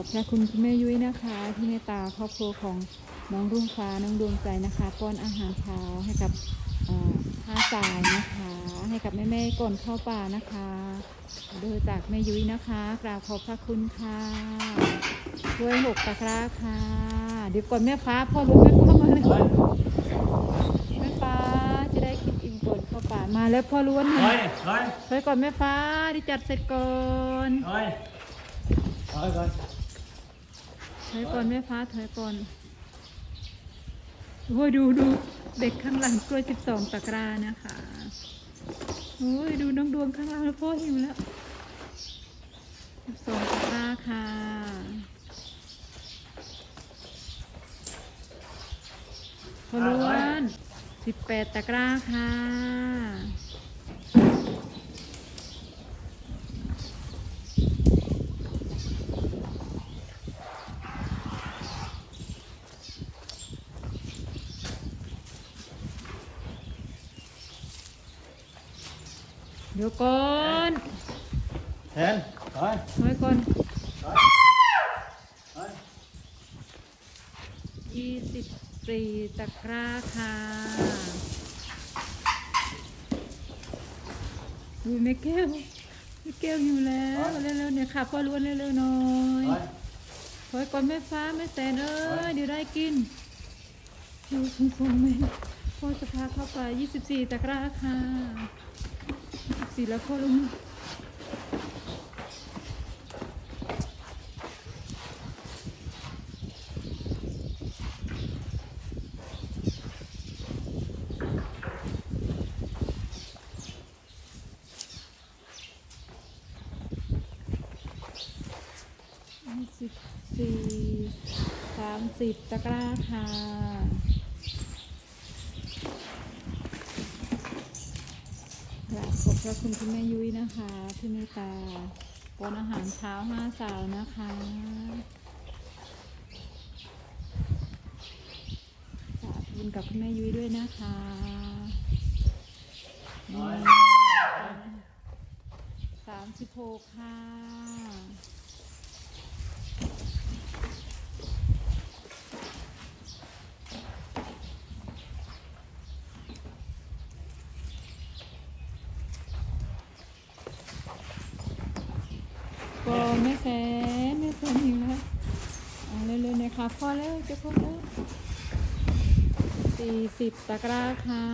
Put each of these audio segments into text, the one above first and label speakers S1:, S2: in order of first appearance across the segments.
S1: อบพระคุณคุณแม่ยุ้ยนะคะ ที่เมตตาครอบครัวของน้องรุ่งฟ้าน้องดวงใจนะคะ ป้อนอาหารเช้าให้กับเอ่อห้าสายนะคะ ให้กับแม่แม่ๆก่อนเข้าป่านะคะ โดยจากแม่ยุ้ยนะคะกราบขอบพระคุณค่ะช่วยหกตะกร้าค่ะ เดี๋ยวก่อนแม่ฟ้าพ่อรู้แม่ฟ้ามาเลยแม่ฟ้าจะได้กินอิ่มก่อนเข้าป่ามาแล้วพ่อล้วน
S2: Thôi, thôi,
S1: ไปก่อนแม่ฟ้าที่จัดเสร็จก่อน
S2: thôi. Thôi con.
S1: ถอยก่อนแม่ฟ้าถอยก่อนโอ้ยดูดูเด็กข้างหลังกล้วยสิบสองตะกร้านะคะโอ้ยดูน้องดวงข้างหลังแล้วพ่อหิวแล้วสิบสองตะกร้าค่ะพลวนสิบแปดตะกร้าค่ะ ดี๋ยวก่อน
S2: Hên, thôi,
S1: ถอยก่อน
S2: thôi. Thôi.
S1: ยี่สิบสี่ตะกร้าค่ะดูแม่แก้วแม่แก้วอยู่แล้วเร็วๆเนี่ยค่ะพ่อล้วนเร็วๆหน่อย
S2: Thôi.
S1: ถอยก่อนแม่ฟ้าแม่แสนเอ้ยเดี๋ยวได้กินดูคุณพ่อแม่พ่อจะพาเข้าไปยี่สิบสี่ตะกร้าค่ะ สี่แล้วพ่อลุงสิบสี่สามสิบตะกร้าค่ะ กราบขอบพระคุณคุณแม่ยุ้ยนะคะที่เมตตาปนอาหารเช้าห้าสาวนะคะ สาธุบุญกับคุณแม่ยุ้ยด้วยนะคะสามสิบหกค่ะ ก็ไม่แฟนไม่แฟนหิวแล้วเอาเร็วๆนะคะพอแล้วจะพอแล้วสี่สิบตะกร้าค่ะ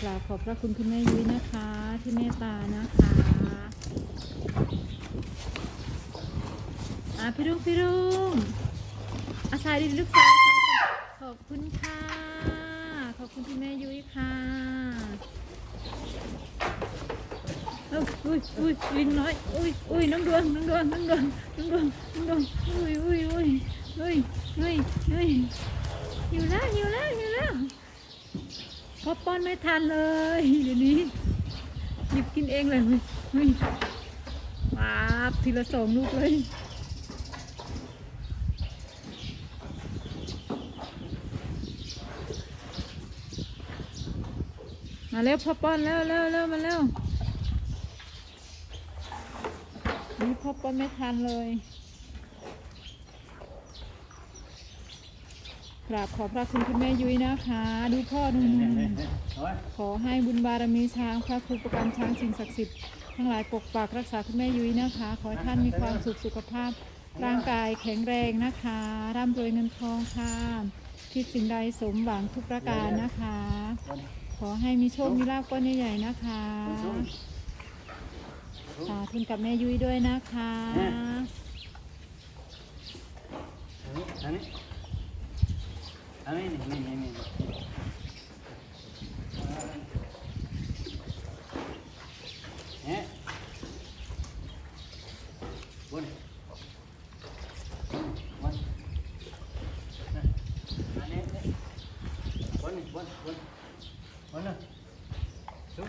S1: กราบขอบพระคุณคุณแม่ยุ้ยนะคะ ที่เมตตานะคะอะพี่รุ่งพี่รุ่งอาชายดิลูกสาวขอบคุณค่ะ ขอบคุณคุณแม่ยุ้ยค่ะ อุ้ยอุ้ยลิงน้อยอุ้ยอุ้ยน้องดวงน้องดวงน้องดวงน้องดวงน้องดวงอุ้ยอุ้ยอุ้ยอุ้ยอุ้ยอุ้ยอยู่แล้วอยู่แล้วอยู่แล้วพอป้อนไม่ทันเลยเดี๋ยวนี้หยิบกินเองเลยอุ้ยอุ้ยว้าบทีละสองลูกเลยมาเร็วพ่อป้อนเร็วเร็วเร็วมาเร็ว นี่ พบก็ไม่ทันเลยกราบขอพระคุณคุณแม่ยุ้ยนะคะ ดูพ่อดู
S2: Hên,
S1: นุ่
S2: hên,
S1: น
S2: hên, hên. Thôi.
S1: ขอให้บุญบารมีช้างพระครูประกันช้างสิ่งศักดิ์สิทธิ์ทั้งหลายปกปักรักษาคุณแม่ยุ้ยนะคะ ขอให้ท่านมีความสุขสุขภาพ ร่างกายแข็งแรงนะคะ ร่ำรวยเงินทองค่ะคิดสิ่งใดสมหวังทุกประการนะคะ ขอให้มีโชคมีลาภก้อนใหญ่ๆนะคะ สาธุกับแม่ยุ้ยด้วยนะคะ
S2: อันนี้อันนี้นี่นี่นี่นี่วันนี้บนบนบนนนะซุ่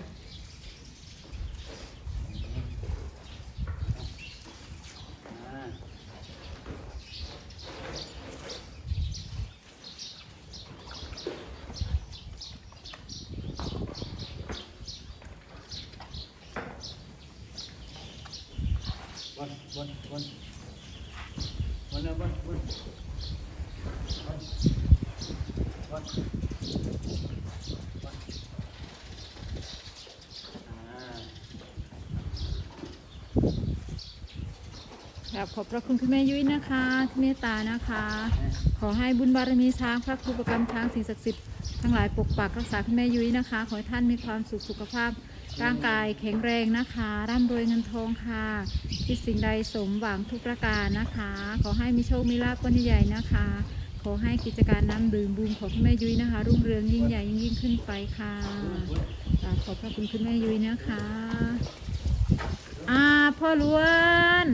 S2: Buồn, buồn, buồn. วนนะวนวนวนวนวนอ่า
S1: ครับขอบพระคุณคุณแม่ยุ้ยนะคะ ที่เมตตานะคะ ขอให้บุญบารมีช้างพระครูประกรรมช้างสิ่งศักดิ์สิทธิ์ ทั้งหลายปกปักรักษาคุณแม่ยุ้ยนะคะ ขอให้ท่านมีความสุขสุขภาพ ร่างกายแข็งแรงนะคะ ร่ำรวยเงินทองค่ะคิดสิ่งใดสมหวังทุกประการนะคะ ขอให้มีโชคมีลาภก้อนใหญ่ๆนะคะ ขอให้กิจการน้ำดื่มบูมของคุณแม่ยุ้ยนะคะ รุ่งเรืองยิ่งใหญ่ยิ่งยิ่งขึ้นไปค่ะขอบพระคุณคุณแม่ยุ้ยนะคะ อ่าพ่อล้วน